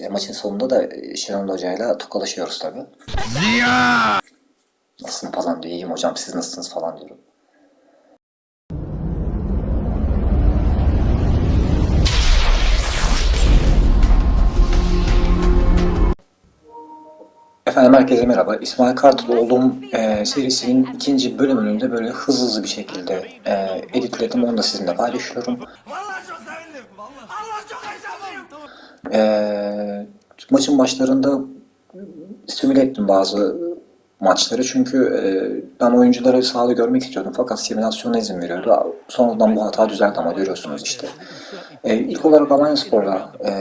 E, maçın sonunda da e, Şenol Hoca'yla tokalaşıyoruz tabii. Ziya! Nasılsın falan diyor. İyiyim hocam siz nasılsınız falan diyorum. Efendim herkese merhaba. İsmail Kartlıoğlu'm e, serisinin ikinci bölümünü de böyle hızlı hızlı bir şekilde e, editledim. Onu da sizinle paylaşıyorum. E, maçın başlarında simüle ettim bazı maçları çünkü e, ben oyuncuları sahada görmek istiyordum fakat simülasyona izin veriyordu. Sonradan bu hata düzeldi ama görüyorsunuz işte. E, ilk olarak Alanya Spor'la e,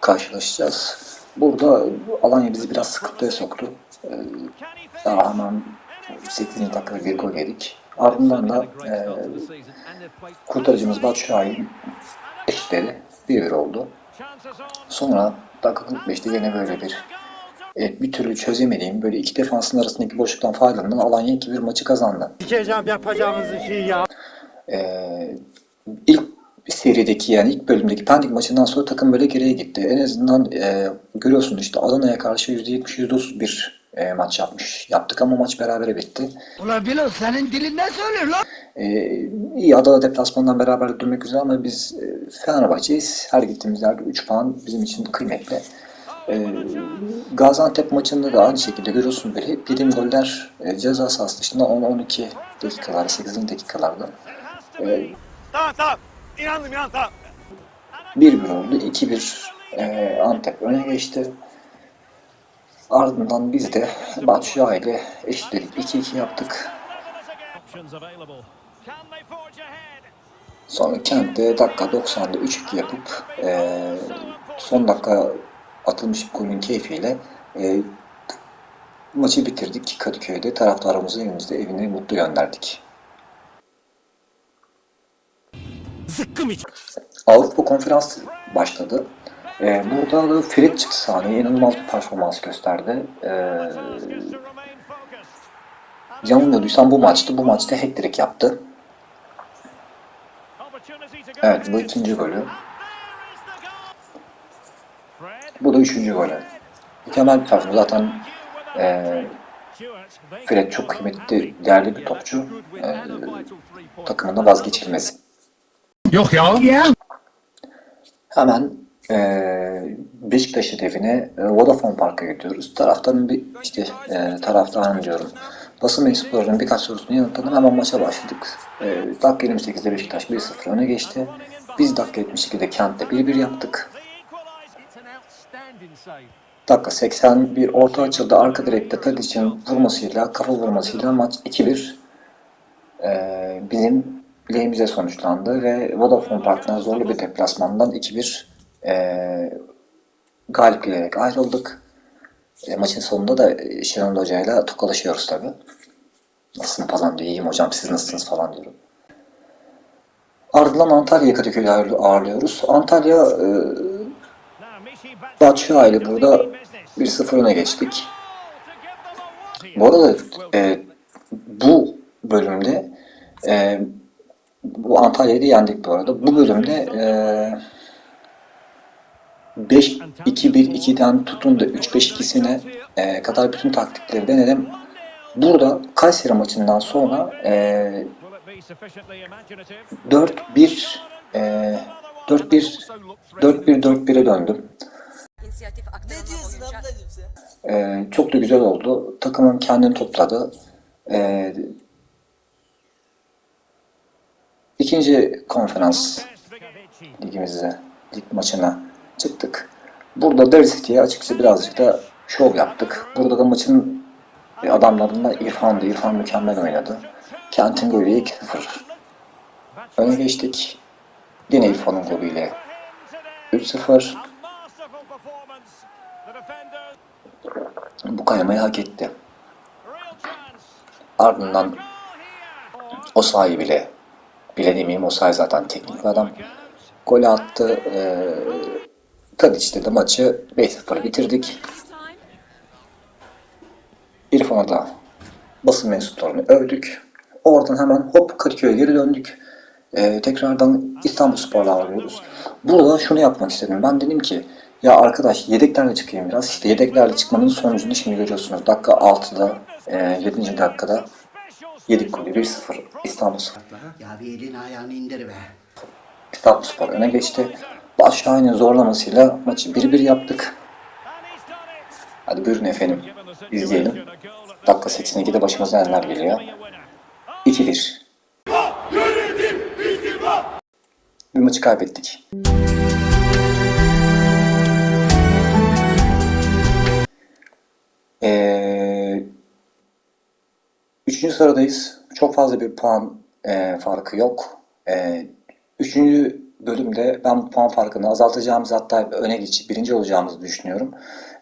karşılaşacağız. Burada Alanya bizi biraz sıkıntıya soktu. E, daha hemen 8. dakikada bir gol yedik. Ardından da e, kurtarıcımız Batu Şahin eşitledi. 1-1 oldu. Sonra dakika 45'te yine böyle bir e, bir türlü çözemediğim böyle iki defansın arasındaki boşluktan faydalanan Alanya 2-1 maçı kazandı. Sikeceğim yapacağımız işi ya. Ee, ilk serideki yani ilk bölümdeki Pendik maçından sonra takım böyle geriye gitti. En azından e, görüyorsunuz işte Adana'ya karşı %70 %30 bir e, maç yapmış. Yaptık ama maç berabere bitti. Ulan Bilo senin dilin ne söylüyor lan? Ee, iyi Adana deplasmandan beraber dönmek güzel ama biz e, Fenerbahçe'yiz. Her gittiğimiz yerde 3 puan bizim için kıymetli. Ee, Gaziantep maçında da aynı şekilde görüyorsun böyle hep yediğim goller e, ceza sahası dışında 10-12 dakikalar, 8. dakikalarda. Ee, Tamam tamam. İnandım inan tamam. 1-1 oldu. 2-1 e, Antep öne geçti. Ardından biz de Batshuayi ile eşitledik. 2-2 yaptık. Sonra Kent'te dakika 90'da 3-2 yapıp e, son dakika atılmış bir golün keyfiyle e, maçı bitirdik Kadıköy'de. Taraftarımızı evimizde evine mutlu gönderdik. Avrupa Konferans başladı. Ee, burada da Fred çıktı sahneye. inanılmaz bir performans gösterdi. Ee, yanılmıyorduysam bu maçtı. Bu maçta hat-trick yaptı. Evet bu ikinci golü. Bu da üçüncü golü. Mükemmel bir performans. Zaten e, Fred çok kıymetli, değerli bir topçu. E, takımında vazgeçilmez. Yok ya. Hemen eee Beşiktaş hedefine e, Vodafone Park'a gidiyoruz. Taraftarın bir işte e, taraftarın diyorum. Basın mensuplarının birkaç sorusunu yanıtladım. Hemen maça başladık. E, dakika 28'de Beşiktaş 1-0 öne geçti. Biz dakika 72'de Kent'te 1-1 yaptık. Dakika 81 orta açıldı. Arka direkte Tadic'in vurmasıyla, kafa vurmasıyla maç 2-1 e, bizim lehimize sonuçlandı ve Vodafone Park'tan zorlu bir deplasmandan 2-1 e, galip gelerek ayrıldık. E, maçın sonunda da e, Şenol Hoca'yla tokalaşıyoruz tabi. Nasılsın falan diyor. İyiyim hocam siz nasılsınız falan diyorum. Ardından Antalya'ya Kadıköy'de ağırlı- ağırlıyoruz. Antalya e, Batshuayi ile burada 1-0 öne geçtik. Bu arada e, bu bölümde e, bu Antalya'yı yendik bu arada. Bu bölümde e, 5-2-1-2'den tutun da 3-5-2'sine e, kadar bütün taktikleri denedim. Burada Kayseri maçından sonra e, 4-1 e, 4-1 4-1-4-1'e döndüm. İnisiyatif Ne aktarımı diyorsun boyunca ablacım sen? E, çok da güzel oldu. Takımın kendini topladı. E, ikinci konferans ligimizde, lig maçına çıktık. Burada City'ye açıkçası birazcık da şov yaptık. Burada da maçın adamlarında İrfan'dı. İrfan mükemmel oynadı. Kent'in golüyle 2-0. Öne geçtik. Yine İrfan'ın golüyle 3-0. Bu kaymayı hak etti. Ardından Osayi bile bile demeyeyim Osayi zaten teknik bir adam. Golü attı. E, Tadiç'te de maçı 5-0 bitirdik. İrfan'a da basın mensuplarını övdük. Oradan hemen hop Kadıköy'e geri döndük. Ee, tekrardan İstanbul Spor'la alıyoruz. Burada şunu yapmak istedim. Ben dedim ki ya arkadaş yedeklerle çıkayım biraz. İşte yedeklerle çıkmanın sonucunu şimdi görüyorsunuz. Dakika 6'da, e, 7. dakikada yedik golü 1-0 İstanbul Spor. Ya bir elini ayağını indir be. İstanbul Spor öne geçti. Başşahin'in zorlamasıyla maçı 1-1 yaptık. Hadi buyurun efendim. İzleyelim. Dakika 82'de başımıza neler geliyor. 2-1. Bir maçı kaybettik. Ee, üçüncü sıradayız. Çok fazla bir puan e, farkı yok. E, üçüncü bölümde ben bu puan farkını azaltacağımız hatta öne geçip birinci olacağımızı düşünüyorum.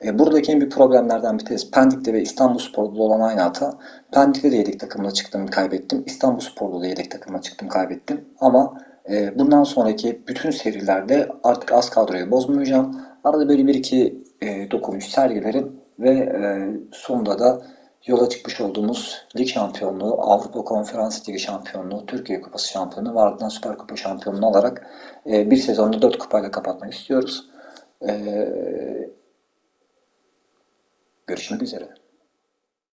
E, buradaki en büyük problemlerden bir tanesi Pendik'te ve İstanbulspor'da olan aynı hata. Pendik'te de yedek takımla çıktım kaybettim. İstanbulspor'da da yedek takımla çıktım kaybettim. Ama e, bundan sonraki bütün serilerde artık az kadroyu bozmayacağım. Arada böyle bir iki e, dokunuş sergilerim ve e, sonunda da yola çıkmış olduğumuz lig şampiyonluğu, Avrupa Konferans Ligi şampiyonluğu, Türkiye Kupası şampiyonluğu ve ardından Süper Kupa şampiyonluğu alarak e, bir sezonda dört kupayla kapatmak istiyoruz. E, görüşmek üzere.